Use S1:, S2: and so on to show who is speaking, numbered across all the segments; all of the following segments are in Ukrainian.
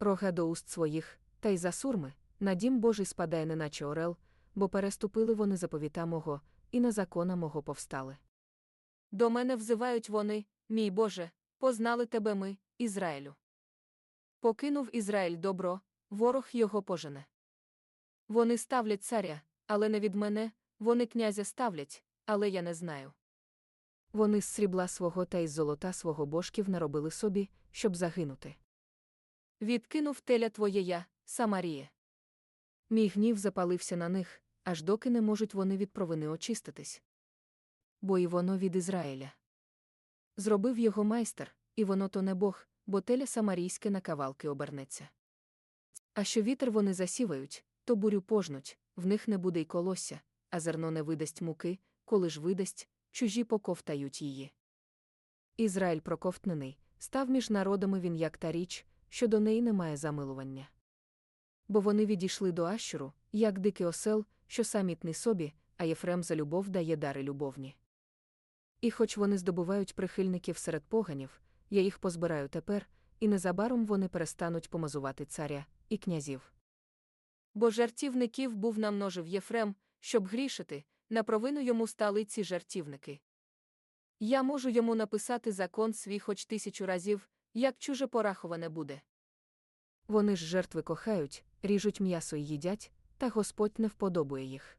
S1: рога до уст своїх, та й за сурми, на дім Божий спадає неначе орел, бо переступили вони заповіта мого, і на закона мого повстали.
S2: До мене взивають вони, мій Боже, познали тебе ми, Ізраїлю. Покинув Ізраїль добро, ворог його пожене. Вони ставлять царя, але не від мене, вони князя ставлять, але я не знаю.
S1: Вони з срібла свого та із золота свого божків наробили собі, щоб загинути.
S2: Відкинув теля твоє я, Самаріє.
S1: Мій гнів запалився на них, аж доки не можуть вони від провини очиститись. Бо і воно від Ізраїля. Зробив його майстер, і воно то не Бог, бо теля самарійське на кавалки обернеться. А що вітер вони засівають, то бурю пожнуть, в них не буде й колосся, а зерно не видасть муки, коли ж видасть, чужі поковтають її. Ізраїль проковтнений, став між народами він як та річ, що до неї немає замилування. Бо вони відійшли до Ащуру, як дикий осел, що самітний собі, а Єфрем за любов дає дари любовні. І хоч вони здобувають прихильників серед поганів, я їх позбираю тепер, і незабаром вони перестануть помазувати царя і князів.
S2: Бо жартівників був намножив Єфрем, щоб грішити, на провину йому стали ці жартівники. Я можу йому написати закон свій хоч тисячу разів, як чуже пораховане буде.
S1: Вони ж жертви кохають, ріжуть м'ясо й їдять, та Господь не вподобує їх.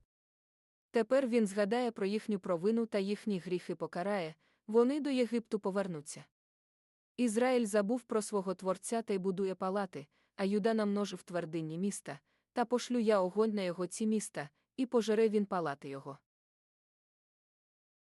S2: Тепер він згадає про їхню провину та їхні гріхи покарає, вони до Єгипту повернуться. Ізраїль забув про свого творця та й будує палати, а Юда намножив твердинні міста, та пошлю я огонь на його ці міста, і пожере він палати його.